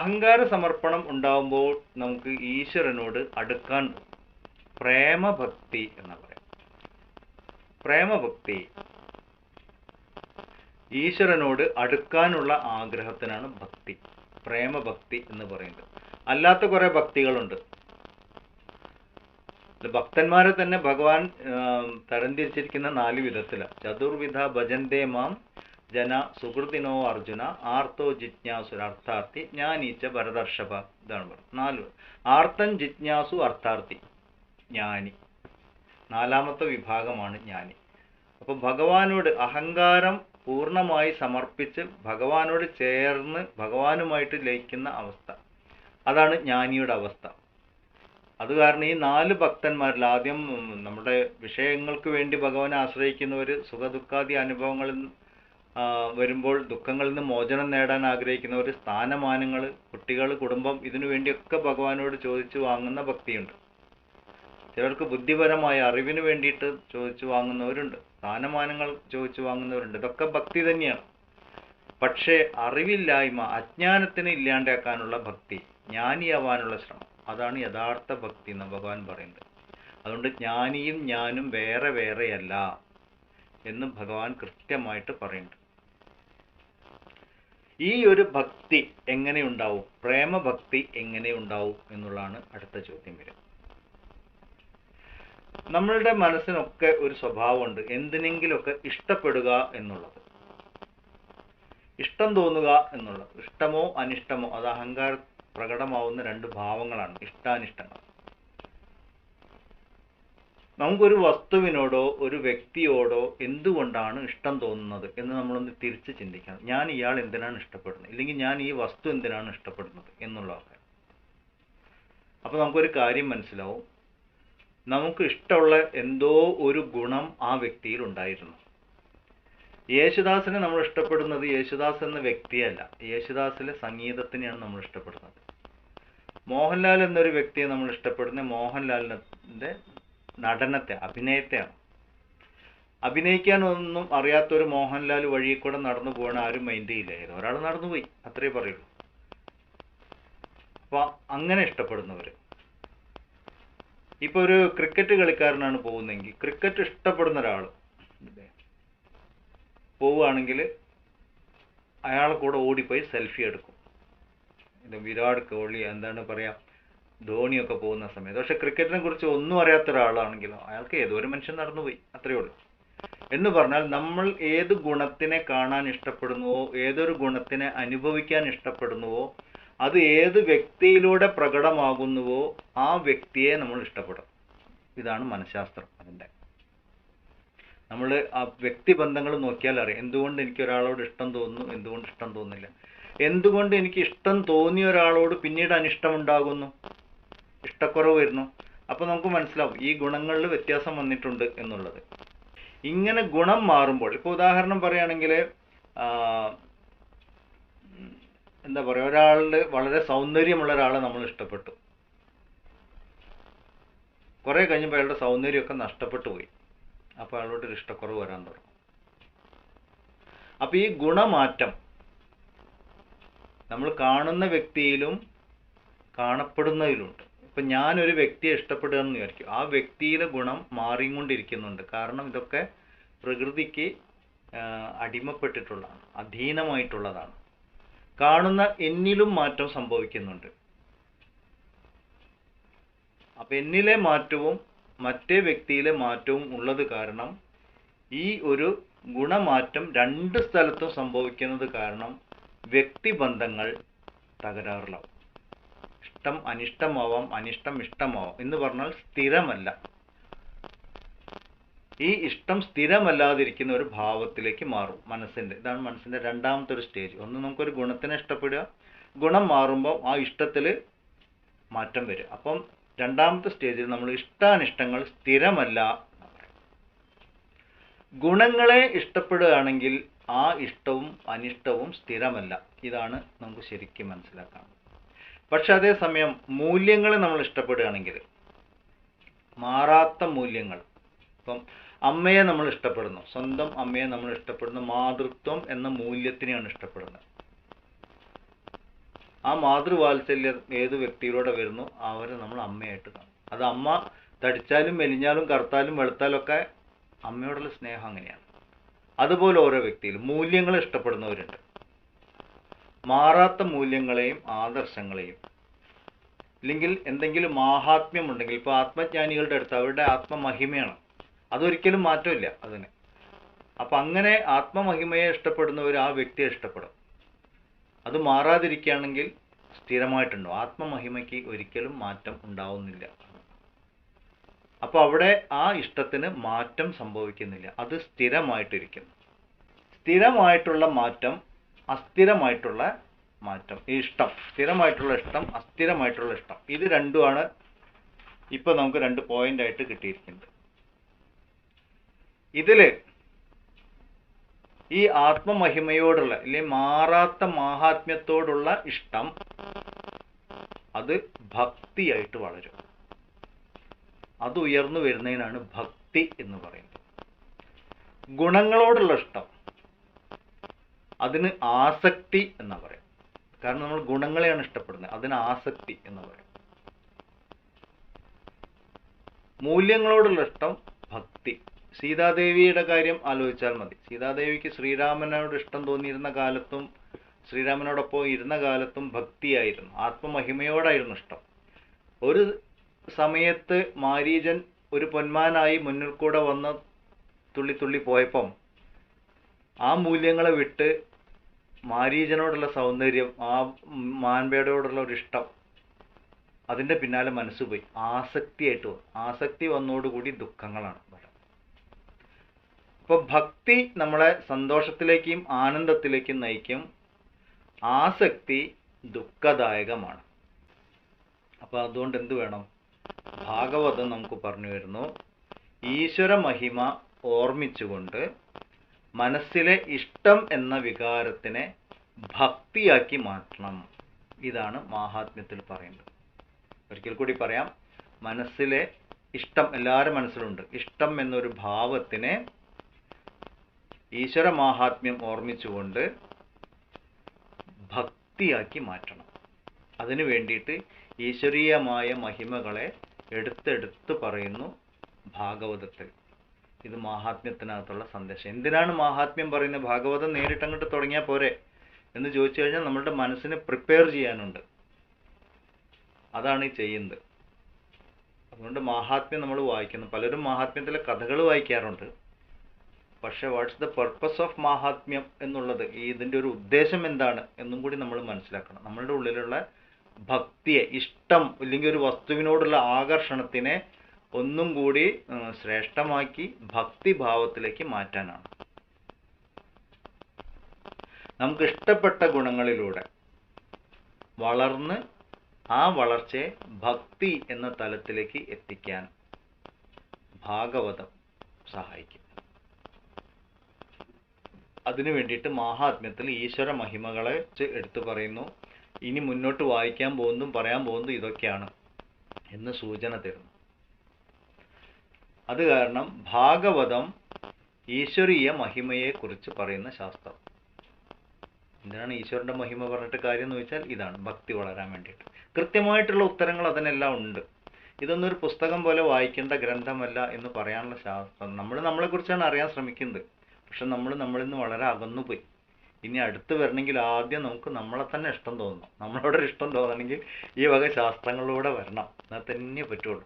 അഹങ്കാര സമർപ്പണം ഉണ്ടാവുമ്പോൾ നമുക്ക് ഈശ്വരനോട് അടുക്കാൻ പ്രേമഭക്തി എന്ന് പറയാം. പ്രേമഭക്തി. ഈശ്വരനോട് അടുക്കാനുള്ള ആഗ്രഹത്തിനാണ് ഭക്തി. പ്രേമഭക്തി എന്ന് പറയുന്നത്. അല്ലാത്ത കുറെ ഭക്തികളുണ്ട്. ഭക്തന്മാരെ തന്നെ ഭഗവാൻ തരംതിരിച്ചിരിക്കുന്ന നാല് വിധത്തിലാണ് ചതുർവിധ ഭജന്തേ മാം ജന സുഹൃത്തിനോ അർജുന ആർത്തോ ജിജ്ഞാസു അർത്ഥാർത്ഥി ജ്ഞാനീച്ച ഭരതർഷഭ ഇതാണ് നാല് ആർത്തൻ ജിജ്ഞാസു അർത്ഥാർത്ഥി ജ്ഞാനി. നാലാമത്തെ വിഭാഗമാണ് ജ്ഞാനി. അപ്പൊ ഭഗവാനോട് അഹങ്കാരം പൂർണമായി സമർപ്പിച്ച് ഭഗവാനോട് ചേർന്ന് ഭഗവാനുമായിട്ട് ലയിക്കുന്ന അവസ്ഥ. അതാണ് ജ്ഞാനിയുടെ അവസ്ഥ. അത് കാരണം ഈ നാല് ഭക്തന്മാരിൽ ആദ്യം നമ്മുടെ വിഷയങ്ങൾക്ക് വേണ്ടി ഭഗവാനെ ആശ്രയിക്കുന്നവർ സുഖദുഃഖാദി അനുഭവങ്ങളിൽ വരുമ്പോൾ ദുഃഖങ്ങളിൽ നിന്ന് മോചനം നേടാൻ ആഗ്രഹിക്കുന്ന ഒരു സ്ഥാനമാനങ്ങൾ കുട്ടികൾ കുടുംബം ഇതിനു വേണ്ടിയൊക്കെ ഭഗവാനോട് ചോദിച്ചു വാങ്ങുന്ന ഭക്തിയുണ്ട്. ചിലർക്ക് ബുദ്ധിപരമായ അറിവിന് വേണ്ടിയിട്ട് ചോദിച്ചു വാങ്ങുന്നവരുണ്ട്. സ്ഥാനമാനങ്ങൾ ചോദിച്ചു വാങ്ങുന്നവരുണ്ട്. ഇതൊക്കെ ഭക്തി തന്നെയാണ്. പക്ഷേ അറിവില്ലായ്മ അജ്ഞാനത്തിന് ഇല്ലാണ്ടാക്കാനുള്ള ഭക്തി ജ്ഞാനിയാവാനുള്ള ശ്രമം അതാണ് യഥാർത്ഥ ഭക്തി എന്ന് ഭഗവാൻ പറയുന്നത്. അതുകൊണ്ട് ജ്ഞാനിയും ഞാനും വേറെ വേറെയല്ല എന്ന് ഭഗവാൻ കൃത്യമായിട്ട് പറയുന്നുണ്ട്. ഈ ഒരു ഭക്തി എങ്ങനെ ഉണ്ടാവും? പ്രേമഭക്തി എങ്ങനെ ഉണ്ടാവും എന്നുള്ളതാണ് അടുത്ത ചോദ്യം വരും നമ്മളുടെ മനസ്സിനൊക്കെ ഒരു സ്വഭാവമുണ്ട്. എന്തിനെങ്കിലുമൊക്കെ ഇഷ്ടപ്പെടുക എന്നുള്ളത്. ഇഷ്ടം തോന്നുക എന്നുള്ളത്. ഇഷ്ടമോ അനിഷ്ടമോ അത് അഹങ്കാര പ്രകടമാവുന്ന രണ്ട് ഭാവങ്ങളാണ്. ഇഷ്ടാനിഷ്ടങ്ങൾ. നമുക്കൊരു വസ്തുവിനോടോ ഒരു വ്യക്തിയോടോ എന്തുകൊണ്ടാണ് ഇഷ്ടം തോന്നുന്നത് എന്ന് നമ്മളൊന്ന് തിരിച്ച് ചിന്തിക്കണം. ഞാൻ ഇയാൾ എന്തിനാണ് ഇഷ്ടപ്പെടുന്നത്? ഇല്ലെങ്കിൽ ഞാൻ ഈ വസ്തു എന്തിനാണ് ഇഷ്ടപ്പെടുന്നത് എന്നുള്ളതൊക്കെ അപ്പൊ നമുക്കൊരു കാര്യം മനസ്സിലാവും. നമുക്ക് ഇഷ്ടമുള്ള എന്തോ ഒരു ഗുണം ആ വ്യക്തിയിൽ ഉണ്ടായിരുന്നു. യേശുദാസിനെ നമ്മൾ ഇഷ്ടപ്പെടുന്നത് യേശുദാസ് എന്ന വ്യക്തിയല്ല. യേശുദാസിലെ സംഗീതത്തിനെയാണ് നമ്മൾ ഇഷ്ടപ്പെടുന്നത്. മോഹൻലാൽ എന്നൊരു വ്യക്തിയെ നമ്മൾ ഇഷ്ടപ്പെടുന്ന മോഹൻലാലിന്റെ നടനത്തെ അഭിനയത്തെയാണ്. അഭിനയിക്കാൻ ഒന്നും അറിയാത്തൊരു മോഹൻലാൽ വഴിയിൽ കൂടെ നടന്നു പോകണ ആരും മൈൻഡ് ചെയ്യില്ലായിരുന്നു ഒരാൾ നടന്നുപോയി അത്രേ പറയുള്ളൂ. അപ്പൊ അങ്ങനെ ഇഷ്ടപ്പെടുന്നവര്. ഇപ്പൊ ഒരു ക്രിക്കറ്റ് കളിക്കാരനാണ് പോകുന്നതെങ്കിൽ ക്രിക്കറ്റ് ഇഷ്ടപ്പെടുന്ന ഒരാൾ പോവുകയാണെങ്കിൽ അയാളെ കൂടെ ഓടിപ്പോയി സെൽഫി എടുക്കും. വിരാട് കോഹ്ലി എന്താണ് പറയാ ധോണിയൊക്കെ പോകുന്ന സമയത്ത്. പക്ഷെ ക്രിക്കറ്റിനെ കുറിച്ച് ഒന്നും അറിയാത്ത ഒരാളാണെങ്കിലും അയാൾക്ക് ഏതോ ഒരു മനുഷ്യൻ നടന്നുപോയി? അത്രയേ ഉള്ളൂ. എന്ന് പറഞ്ഞാൽ നമ്മൾ ഏത് ഗുണത്തിനെ കാണാൻ ഇഷ്ടപ്പെടുന്നുവോ ഏതൊരു ഗുണത്തിനെ അനുഭവിക്കാൻ ഇഷ്ടപ്പെടുന്നുവോ അത് ഏത് വ്യക്തിയിലൂടെ പ്രകടമാകുന്നുവോ ആ വ്യക്തിയെ നമ്മൾ ഇഷ്ടപ്പെടും. ഇതാണ് മനഃശാസ്ത്രം അതിന്റെ. നമ്മൾ ആ വ്യക്തിബന്ധങ്ങൾ നോക്കിയാൽ അറിയാം. എന്തുകൊണ്ട് എനിക്ക് ഒരാളോട് ഇഷ്ടം തോന്നുന്നു എന്തുകൊണ്ട് ഇഷ്ടം തോന്നുന്നില്ല? എന്തുകൊണ്ട് എനിക്ക് ഇഷ്ടം തോന്നിയ ഒരാളോട് പിന്നീട് അനിഷ്ടം ഉണ്ടാകുന്നു? ഇഷ്ടക്കുറവ് വരുന്നു അപ്പോൾ നമുക്ക് മനസ്സിലാവും ഈ ഗുണങ്ങളിൽ വ്യത്യാസം വന്നിട്ടുണ്ട് എന്നുള്ളത്. ഇങ്ങനെ ഗുണം മാറുമ്പോൾ ഇപ്പൊ ഉദാഹരണം പറയുകയാണെങ്കിൽ എന്താ പറയാ ഒരാളുടെ വളരെ സൗന്ദര്യമുള്ള ഒരാളെ നമ്മൾ ഇഷ്ടപ്പെട്ടു. കുറേ കഴിഞ്ഞപ്പോൾ അയാളുടെ സൗന്ദര്യമൊക്കെ നഷ്ടപ്പെട്ടു പോയി. അപ്പോൾ അയാളോട് ഒരു ഇഷ്ടക്കുറവ് വരാൻ തുടങ്ങും. അപ്പോൾ ഈ ഗുണമാറ്റം നമ്മൾ കാണുന്ന വ്യക്തിയിലും കാണപ്പെടുന്നതിലുണ്ട്. ഇപ്പൊ ഞാനൊരു വ്യക്തിയെ ഇഷ്ടപ്പെടുക എന്ന് വിചാരിക്കും. ആ വ്യക്തിയിലെ ഗുണം മാറിക്കൊണ്ടിരിക്കുന്നുണ്ട്. കാരണം ഇതൊക്കെ പ്രകൃതിക്ക് അടിമപ്പെട്ടിട്ടുള്ളതാണ്. അധീനമായിട്ടുള്ളതാണ്. കാണുന്ന എന്നിലും മാറ്റം സംഭവിക്കുന്നുണ്ട്. അപ്പൊ എന്നിലെ മാറ്റവും മറ്റേ വ്യക്തിയിലെ മാറ്റവും ഉള്ളത് കാരണം ഈ ഒരു ഗുണമാറ്റം രണ്ട് സ്ഥലത്തും സംഭവിക്കുന്നത് കാരണം വ്യക്തിബന്ധങ്ങൾ തകരാറിലാവും. ഇഷ്ടം അനിഷ്ടമാവാം അനിഷ്ടം ഇഷ്ടമാവാം എന്ന് പറഞ്ഞാൽ സ്ഥിരമല്ല. ഈ ഇഷ്ടം സ്ഥിരമല്ലാതിരിക്കുന്ന ഒരു ഭാവത്തിലേക്ക് മാറും മനസ്സിന്റെ ഇതാണ് മനസ്സിന്റെ രണ്ടാമത്തെ ഒരു സ്റ്റേജ് ഒന്ന് നമുക്കൊരു ഗുണത്തിനെ ഇഷ്ടപ്പെടുക. ഗുണം മാറുമ്പോൾ ആ ഇഷ്ടത്തിൽ മാറ്റം വരും അപ്പം രണ്ടാമത്തെ സ്റ്റേജിൽ നമ്മൾ ഇഷ്ടാനിഷ്ടങ്ങൾ സ്ഥിരമല്ല. ഗുണങ്ങളെ ഇഷ്ടപ്പെടുകയാണെങ്കിൽ ആ ഇഷ്ടവും അനിഷ്ടവും സ്ഥിരമല്ല. ഇതാണ് നമുക്ക് ശരിക്കും മനസ്സിലാക്കാൻ പക്ഷെ അതേസമയം മൂല്യങ്ങളെ നമ്മൾ ഇഷ്ടപ്പെടുകയാണെങ്കിൽ മാറാത്ത മൂല്യങ്ങൾ ഇപ്പം അമ്മയെ നമ്മൾ ഇഷ്ടപ്പെടുന്നു സ്വന്തം അമ്മയെ നമ്മൾ ഇഷ്ടപ്പെടുന്നു മാതൃത്വം എന്ന മൂല്യത്തിനെയാണ് ഇഷ്ടപ്പെടുന്നത്. ആ മാതൃവാത്സല്യം ഏത് വ്യക്തിയിലൂടെ വരുന്നു അവരെ നമ്മൾ അമ്മയായിട്ട് കാണും. അത് അമ്മ തടിച്ചാലും മെലിഞ്ഞാലും കറുത്താലും വെളുത്താലും ഒക്കെ അമ്മയോടുള്ള സ്നേഹം അങ്ങനെയാണ്. അതുപോലെ ഓരോ വ്യക്തിയിലും മൂല്യങ്ങൾ ഇഷ്ടപ്പെടുന്നവരുണ്ട്. മാറാത്ത മൂല്യങ്ങളെയും ആദർശങ്ങളെയും. അല്ലെങ്കിൽ എന്തെങ്കിലും മാഹാത്മ്യം ഉണ്ടെങ്കിൽ ഇപ്പോൾ ആത്മജ്ഞാനികളുടെ അടുത്ത് അവരുടെ ആത്മമഹിമയാണ്. അതൊരിക്കലും മാറ്റമില്ല അതിന്. അപ്പം അങ്ങനെ ആത്മമഹിമയെ ഇഷ്ടപ്പെടുന്നവർ ആ വ്യക്തിയെ ഇഷ്ടപ്പെടും. അത് മാറാതിരിക്കുകയാണെങ്കിൽ സ്ഥിരമായിട്ടുണ്ടോ ആത്മമഹിമയ്ക്ക് ഒരിക്കലും മാറ്റം ഉണ്ടാവുന്നില്ല. അപ്പോൾ അവിടെ ആ ഇഷ്ടത്തിന് മാറ്റം സംഭവിക്കുന്നില്ല. അത് സ്ഥിരമായിട്ടിരിക്കുന്നു. സ്ഥിരമായിട്ടുള്ള മാറ്റം അസ്ഥിരമായിട്ടുള്ള മാറ്റം ഈ ഇഷ്ടം. സ്ഥിരമായിട്ടുള്ള ഇഷ്ടം അസ്ഥിരമായിട്ടുള്ള ഇഷ്ടം. ഇത് രണ്ടുമാണ് ഇപ്പൊ നമുക്ക് രണ്ട് പോയിന്റ് ആയിട്ട് കിട്ടിയിരിക്കുന്നത്. ഇതിൽ ഈ ആത്മമഹിമയോടുള്ള അല്ലെ മാറാത്ത മാഹാത്മ്യത്തോടുള്ള ഇഷ്ടം അത് ഭക്തിയായിട്ട് വളരും. അത് ഉയർന്നു വരുന്നതിനാണ് ഭക്തി എന്ന് പറയുന്നത്. ഗുണങ്ങളോടുള്ള ഇഷ്ടം അതിന് ആസക്തി എന്നാ പറയാം. കാരണം നമ്മൾ ഗുണങ്ങളെയാണ് ഇഷ്ടപ്പെടുന്നത്. അതിന് ആസക്തി എന്ന് പറയും. മൂല്യങ്ങളോടുള്ള ഇഷ്ടം ഭക്തി. സീതാദേവിയുടെ കാര്യം ആലോചിച്ചാൽ മതി. സീതാദേവിക്ക് ശ്രീരാമനോട് ഇഷ്ടം തോന്നിയിരുന്ന കാലത്തും ശ്രീരാമനോടൊപ്പം ഇരുന്ന കാലത്തും ഭക്തിയായിരുന്നു. ആത്മമഹിമയോടായിരുന്നു ഇഷ്ടം. ഒരു സമയത്ത് മാരീജൻ ഒരു പൊന്മാനായി മുന്നിൽ കൂടെ വന്ന് തുള്ളി തുള്ളി പോയപ്പം ആ മൂല്യങ്ങളെ വിട്ട് മാരീജനോടുള്ള സൗന്ദര്യം ആ മാൻപേടയോടുള്ള ഒരു ഇഷ്ടം അതിന്റെ പിന്നാലെ മനസ്സ് പോയി. ആസക്തിയായിട്ട് വന്നു. ആസക്തി വന്നോടുകൂടി ദുഃഖങ്ങളാണ് വരാം അപ്പൊ ഭക്തി നമ്മളെ സന്തോഷത്തിലേക്കും ആനന്ദത്തിലേക്കും നയിക്കും. ആസക്തി ദുഃഖദായകമാണ്. അപ്പോൾ അതുകൊണ്ട് എന്ത് വേണം? ഭാഗവതം നമുക്ക് പറഞ്ഞു വരുന്നു. ഈശ്വര മഹിമ ഓർമ്മിച്ചുകൊണ്ട് മനസ്സിലെ ഇഷ്ടം എന്ന വികാരത്തിനെ ഭക്തിയാക്കി മാറ്റണം. ഇതാണ് മാഹാത്മ്യത്തിൽ പറയുന്നത്. ഒരിക്കൽ കൂടി പറയാം. മനസ്സിലെ ഇഷ്ടം എല്ലാവരും മനസ്സിലുണ്ട്. ഇഷ്ടം എന്നൊരു ഭാവത്തിനെ ഈശ്വര മാഹാത്മ്യം ഓർമ്മിച്ചുകൊണ്ട് ഭക്തിയാക്കി മാറ്റണം. അതിനു വേണ്ടിയിട്ട് ഈശ്വരീയമായ മഹിമകളെ എടുത്തെടുത്ത് പറയുന്നു ഭാഗവതത്തിൽ. ഇത് മാഹാത്മ്യത്തിനകത്തുള്ള സന്ദേശം. എന്തിനാണ് മാഹാത്മ്യം പറയുന്നത്? ഭാഗവതം നേരിട്ടങ്ങോട്ട് തുടങ്ങിയാൽ പോരെ? എന്ന് ചോദിച്ചു കഴിഞ്ഞാൽ നമ്മളുടെ മനസ്സിനെ പ്രിപ്പയർ ചെയ്യാനുണ്ട്. അതാണ് ഈ ചെയ്യുന്നത്. അതുകൊണ്ട് മാഹാത്മ്യം നമ്മൾ വായിക്കുന്നു. പലരും മാഹാത്മ്യത്തിലെ കഥകൾ വായിക്കാറുണ്ട്. പക്ഷെ വാട്ട്സ് ദ പർപ്പസ് ഓഫ് മാഹാത്മ്യം എന്നുള്ളത് ഈ ഇതിന്റെ ഒരു ഉദ്ദേശം എന്താണ് എന്നും കൂടി നമ്മൾ മനസ്സിലാക്കണം. നമ്മളുടെ ഉള്ളിലുള്ള ഭക്തിയെ ഇഷ്ടം അല്ലെങ്കിൽ ഒരു വസ്തുവിനോടുള്ള ആകർഷണത്തിനെ ഒന്നും കൂടി ശ്രേഷ്ഠമാക്കി ഭക്തിഭാവത്തിലേക്ക് മാറ്റാനാണ്. നമുക്ക് ഇഷ്ടപ്പെട്ട ഗുണങ്ങളിലൂടെ വളർന്ന് ആ വളർച്ചയെ ഭക്തി എന്ന തലത്തിലേക്ക് എത്തിക്കാൻ ഭാഗവതം സഹായിക്കും. അതിനു വേണ്ടിയിട്ട് മാഹാത്മ്യത്തിൽ ഈശ്വര മഹിമകളെ എടുത്തു പറയുന്നു. ഇനി മുന്നോട്ട് വായിക്കാൻ പോകുന്നതും പറയാൻ പോകുന്നതും ഇതൊക്കെയാണ് എന്ന് സൂചന തരുന്നു. അത് കാരണം ഭാഗവതം ഈശ്വരീയ മഹിമയെ കുറിച്ച് പറയുന്ന ശാസ്ത്രം. എന്തിനാണ് ഈശ്വരന്റെ മഹിമ പറഞ്ഞിട്ട് കാര്യം എന്ന് വെച്ചാൽ ഇതാണ് ഭക്തി വളരാൻ വേണ്ടിയിട്ട്. കൃത്യമായിട്ടുള്ള ഉത്തരങ്ങൾ അതിനെല്ലാം ഉണ്ട്. ഇതൊന്നും ഒരു പുസ്തകം പോലെ വായിക്കേണ്ട ഗ്രന്ഥമല്ല എന്ന് പറയാനുള്ള ശാസ്ത്രം. നമ്മൾ നമ്മളെക്കുറിച്ചാണ് അറിയാൻ ശ്രമിക്കുന്നത്. പക്ഷെ നമ്മൾ നമ്മളിൽ നിന്ന് വളരെ അകന്നു പോയി ഇനി അടുത്ത് വരണമെങ്കിൽ ആദ്യം നമുക്ക് നമ്മളെ തന്നെ ഇഷ്ടം തോന്നണം നമ്മളോട് ഇഷ്ടം തോന്നണമെങ്കിൽ ഈ വക ശാസ്ത്രങ്ങളിലൂടെ വരണം. എന്നാൽ തന്നെ പറ്റുള്ളൂ.